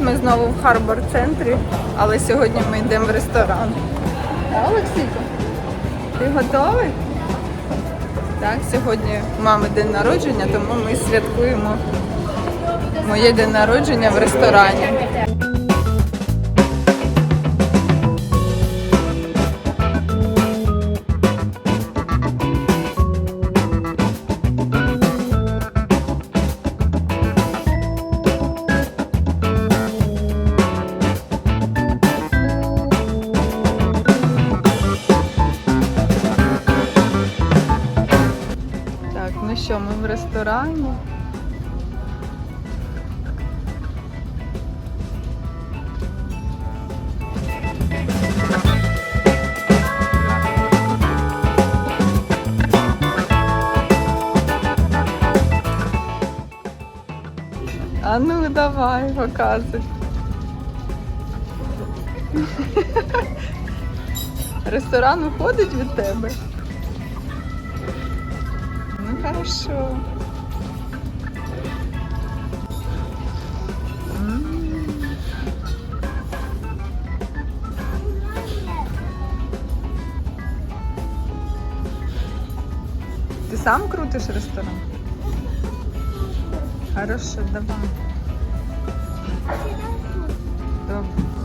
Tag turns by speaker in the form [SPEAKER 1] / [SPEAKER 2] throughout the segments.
[SPEAKER 1] ми знову в Харбор центрі, але сьогодні ми йдемо в ресторан. Так, Олексійко? Ти готовий? Так, сьогодні мами день народження, тому ми святкуємо моє день народження в ресторані. Ресторані. А ну давай, показуй. Ресторан уходить від тебе. Ну хорошо. Сам крутишь ресторан? Хорошо, давай. Добре.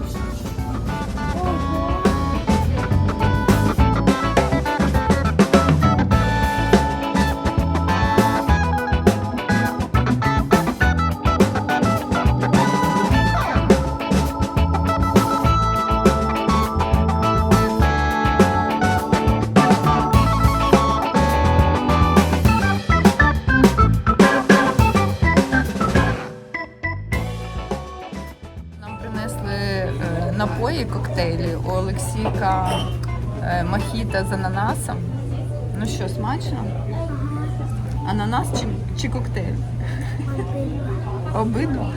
[SPEAKER 1] Коктейлі. У Олексійка е, мохіто з ананасом. Ну що, смачно? Ананас чи, чи коктейль? Обидва.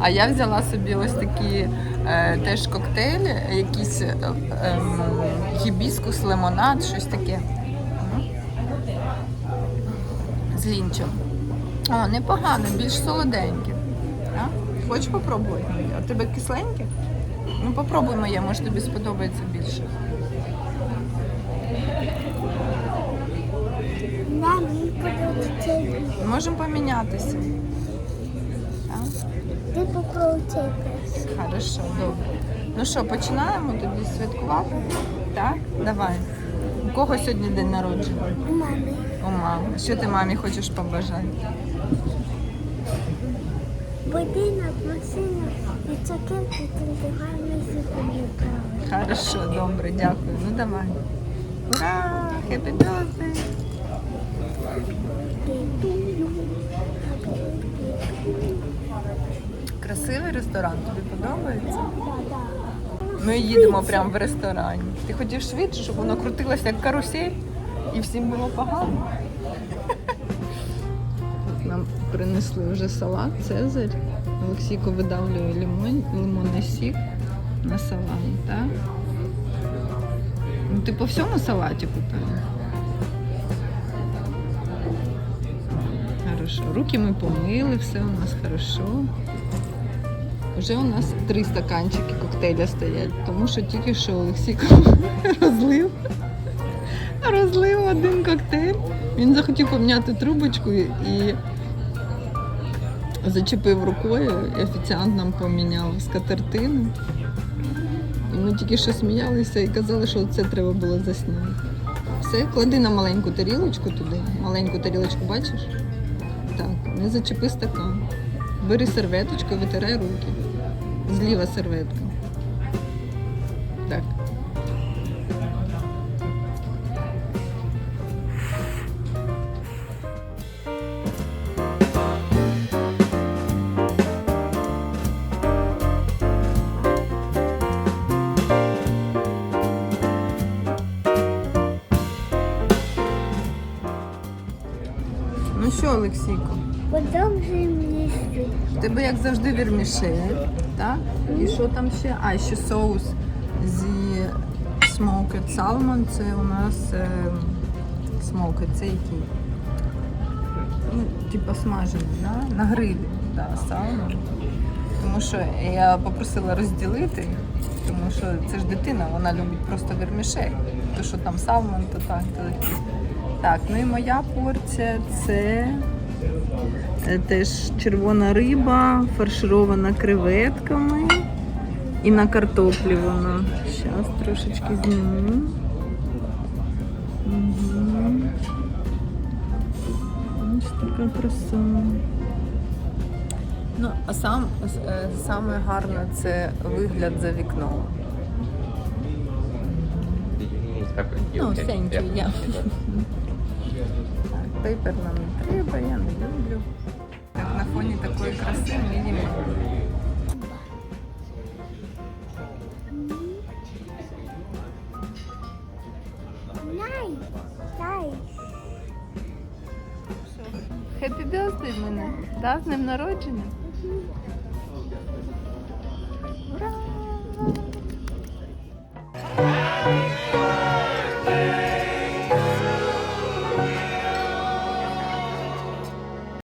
[SPEAKER 1] А я взяла собі ось такі е, теж коктейлі, якісь е, ем, гібіскус, лимонад, щось таке. З лінчем. О, непогано, більш солоденьке. Хочеш попробувати? А тебе кисленьке? Ну попробуй моє, може тобі сподобається більше.
[SPEAKER 2] Не подобається.
[SPEAKER 1] Можемо помінятися. Так?
[SPEAKER 2] Ти попробуй цей.
[SPEAKER 1] Хорошо, добре. Ну що, починаємо тоді святкувати? Так? Давай. У кого сьогодні день народження?
[SPEAKER 2] У мами.
[SPEAKER 1] У мами. Що ти мамі хочеш побажати?
[SPEAKER 2] Будинок, машина
[SPEAKER 1] Хорошо, добре, дякую. Ну давай. Ура! Happy birthday! Красивий ресторан, тобі подобається? Ми їдемо прямо в ресторані. Ти хотів швидше, щоб воно крутилося як карусель і всім було погано. Нам принесли вже салат Цезарь. Олексійко видавлює лимон, лимонний сік на салат, так? Ну, ти по всьому салаті купила? Хорошо. Руки ми помили, все у нас хорошо. Вже у нас три стаканчики коктейля стоять, тому що тільки що Олексійко розлив. Розлив один коктейль. Він захотів поміняти трубочку і зачепив рукою, і офіціант нам поміняв скатертину. І ми тільки що сміялися і казали, що це треба було засняти. Все, клади на маленьку тарілочку туди. Маленьку тарілочку бачиш? Так, не зачепи стакан. Бери серветочку витирай руки. Зліва серветка. Ну що, Олексійко?
[SPEAKER 2] Продовжуємо їсти.
[SPEAKER 1] В тебе як завжди вірмішель, так? І що там ще? А, ще соус зі smoked salmon. Це у нас е, smoked, це який? Ну, типа смажений, да? на грилі, да, салмон. Тому що я попросила розділити, тому що це ж дитина, вона любить просто вермішель. То, що там салмон, то так, то таке. Так, ну і моя порція це теж червона риба, фарширована креветками. І на картоплі вона. Зараз трошечки зніму. Угу. Ось така краса. Ну, а сам, е, саме гарне це вигляд за вікном. Ну, thank you, yeah. Пейпер нам не треба, я не люблю. Так, на фоні такої краси
[SPEAKER 2] мінімум.
[SPEAKER 1] Хеппі birthday мене. Да, з ним народження.